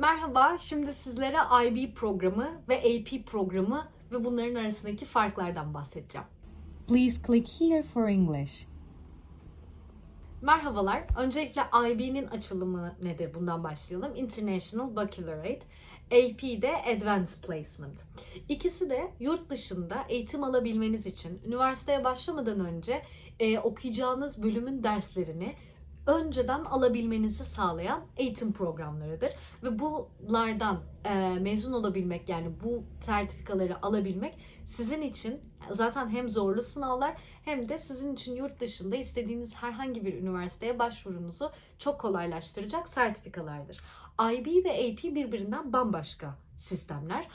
Merhaba, şimdi sizlere IB programı ve AP programı ve bunların arasındaki farklardan bahsedeceğim. Please click here for English. Merhabalar, öncelikle IB'nin açılımı nedir bundan başlayalım. International Baccalaureate, AP de Advanced Placement. İkisi de yurt dışında eğitim alabilmeniz için üniversiteye başlamadan önce e, okuyacağınız bölümün derslerini önceden alabilmenizi sağlayan eğitim programlarıdır. Ve bunlardan e, mezun olabilmek yani bu sertifikaları alabilmek sizin için zaten hem zorlu sınavlar hem de sizin için yurt dışında istediğiniz herhangi bir üniversiteye başvurunuzu çok kolaylaştıracak sertifikalardır. IB ve AP birbirinden bambaşka sistemler.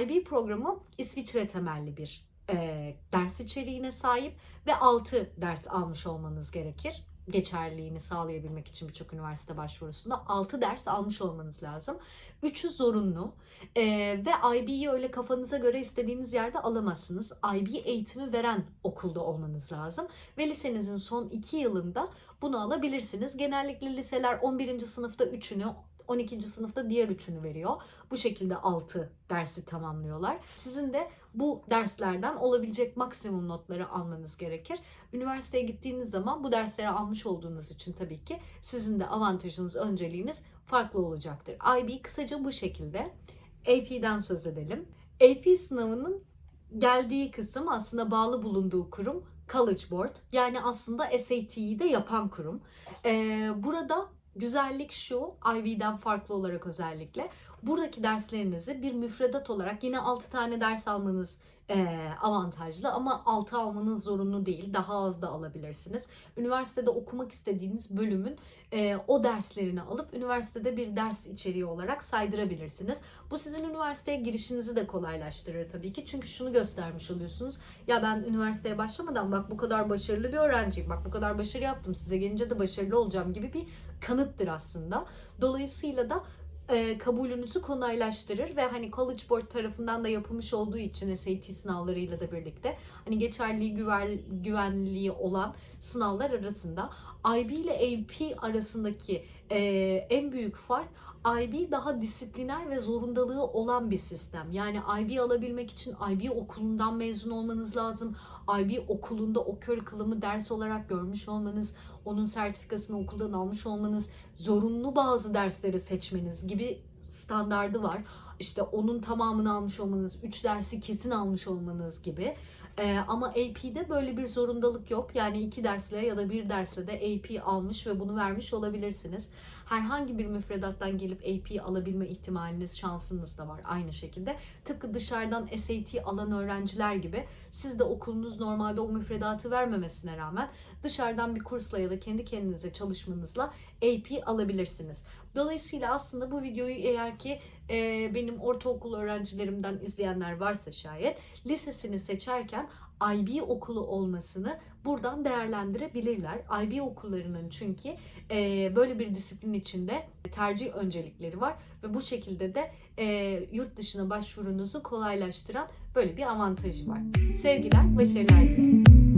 IB programı İsviçre temelli bir e, ders içeriğine sahip ve 6 ders almış olmanız gerekir geçerliliğini sağlayabilmek için birçok üniversite başvurusunda 6 ders almış olmanız lazım. 3'ü zorunlu ee, ve IB'yi öyle kafanıza göre istediğiniz yerde alamazsınız. IB eğitimi veren okulda olmanız lazım ve lisenizin son 2 yılında bunu alabilirsiniz. Genellikle liseler 11. sınıfta 3'ünü 12. sınıfta diğer üçünü veriyor. Bu şekilde 6 dersi tamamlıyorlar. Sizin de bu derslerden olabilecek maksimum notları almanız gerekir. Üniversiteye gittiğiniz zaman bu dersleri almış olduğunuz için tabii ki sizin de avantajınız, önceliğiniz farklı olacaktır. IB kısaca bu şekilde. AP'den söz edelim. AP sınavının geldiği kısım aslında bağlı bulunduğu kurum College Board. Yani aslında SAT'yi de yapan kurum. Ee, burada güzellik şu, IB'den farklı olarak özellikle. Buradaki derslerinizi bir müfredat olarak yine 6 tane ders almanız avantajlı ama 6 almanız zorunlu değil. Daha az da alabilirsiniz. Üniversitede okumak istediğiniz bölümün e, o derslerini alıp üniversitede bir ders içeriği olarak saydırabilirsiniz. Bu sizin üniversiteye girişinizi de kolaylaştırır tabii ki. Çünkü şunu göstermiş oluyorsunuz. Ya ben üniversiteye başlamadan bak bu kadar başarılı bir öğrenciyim. Bak bu kadar başarı yaptım. Size gelince de başarılı olacağım gibi bir kanıttır aslında. Dolayısıyla da e, kabulünüzü kolaylaştırır ve hani College Board tarafından da yapılmış olduğu için SAT sınavlarıyla da birlikte hani geçerliliği güven, güvenliği olan sınavlar arasında IB ile AP arasındaki e, en büyük fark IB daha disipliner ve zorundalığı olan bir sistem. Yani IB alabilmek için IB okulundan mezun olmanız lazım. IB okulunda o kör ders olarak görmüş olmanız, onun sertifikasını okuldan almış olmanız, zorunlu bazı dersleri seçmeniz gibi standardı var. İşte onun tamamını almış olmanız, 3 dersi kesin almış olmanız gibi. Ee, ama AP'de böyle bir zorundalık yok. Yani iki dersle ya da bir dersle de AP almış ve bunu vermiş olabilirsiniz. Herhangi bir müfredattan gelip AP alabilme ihtimaliniz, şansınız da var aynı şekilde. Tıpkı dışarıdan SAT alan öğrenciler gibi siz de okulunuz normalde o müfredatı vermemesine rağmen dışarıdan bir kursla ya da kendi kendinize çalışmanızla AP alabilirsiniz. Dolayısıyla aslında bu videoyu eğer ki e, benim ortaokul öğrencilerimden izleyenler varsa şayet lisesini seçerken IB okulu olmasını buradan değerlendirebilirler. IB okullarının çünkü e, böyle bir disiplin içinde tercih öncelikleri var ve bu şekilde de e, yurt dışına başvurunuzu kolaylaştıran böyle bir avantajı var. Sevgiler, başarılar dilerim.